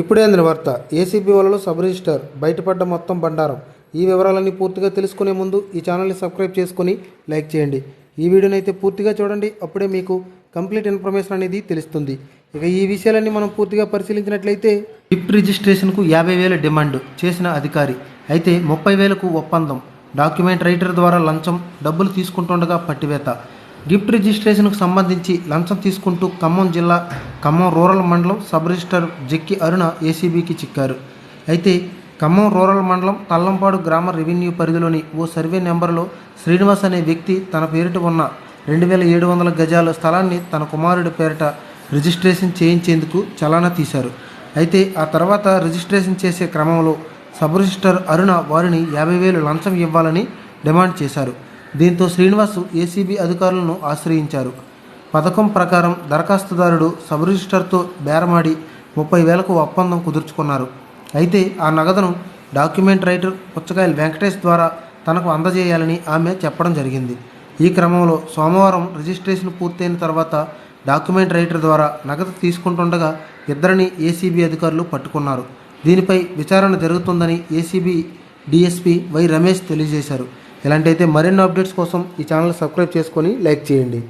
ఇప్పుడే అందిన వార్త. ఏసీబీ వలలో సబ్ రిజిస్టర్ బయటపడ్డ మొత్తం బండారం. ఈ వివరాలన్నీ పూర్తిగా తెలుసుకునే ముందు ఈ ఛానల్ని సబ్స్క్రైబ్ చేసుకొని లైక్ చేయండి. ఈ వీడియోని అయితే పూర్తిగా చూడండి. అప్పుడే మీకు కంప్లీట్ ఇన్ఫర్మేషన్ అనేది తెలుస్తుంది. ఇక ఈ విషయాలన్నీ మనం పూర్తిగా పరిశీలించినట్లయితే గిఫ్ట్ రిజిస్ట్రేషన్కు యాభై వేల డిమాండ్ చేసిన అధికారి. అయితే ముప్పై వేలకు ఒప్పందం. డాక్యుమెంట్ రైటర్ ద్వారా లంచం డబ్బులు తీసుకుంటుండగా పట్టివేత. గిఫ్ట్ రిజిస్ట్రేషన్కు సంబంధించి లంచం తీసుకుంటూ ఖమ్మం జిల్లా ఖమ్మం రూరల్ మండలం సబ్ రిజిస్టర్ జక్కి అరుణ ఏసీబీకి చిక్కారు. అయితే ఖమ్మం రూరల్ మండలం తల్లంపాడు గ్రామ రెవెన్యూ పరిధిలోని ఓ సర్వే నెంబర్లో శ్రీనివాస్ అనే వ్యక్తి తన పేరిట ఉన్న రెండు వేల ఏడు వందల గజాల స్థలాన్ని తన కుమారుడి పేరిట రిజిస్ట్రేషన్ చేయించేందుకు చలానా తీశారు. అయితే ఆ తర్వాత రిజిస్ట్రేషన్ చేసే క్రమంలో సబ్ రిజిస్టర్ అరుణ వారిని యాభై వేలు లంచం ఇవ్వాలని డిమాండ్ చేశారు. దీంతో శ్రీనివాస్ ఏసీబీ అధికారులను ఆశ్రయించారు. పథకం ప్రకారం దరఖాస్తుదారుడు సబ్ రిజిస్టర్తో బేరమాడి ముప్పై వేలకు ఒప్పందం కుదుర్చుకున్నారు. అయితే ఆ నగదును డాక్యుమెంట్ రైటర్ పుచ్చకాయల వెంకటేష్ ద్వారా తనకు అందజేయాలని ఆమె చెప్పడం జరిగింది. ఈ క్రమంలో సోమవారం రిజిస్ట్రేషన్ పూర్తయిన తర్వాత డాక్యుమెంట్ రైటర్ ద్వారా నగదు తీసుకుంటుండగా ఇద్దరిని ఏసీబీ అధికారులు పట్టుకున్నారు. దీనిపై విచారణ జరుగుతుందని ఏసీబీ డిఎస్పీ వై రమేష్ తెలియజేశారు. ఇలాంటి అయితే మరిన్ని అప్డేట్స్ కోసం ఈ ఛానల్ సబ్స్క్రైబ్ చేసుకొని లైక్ చేయండి.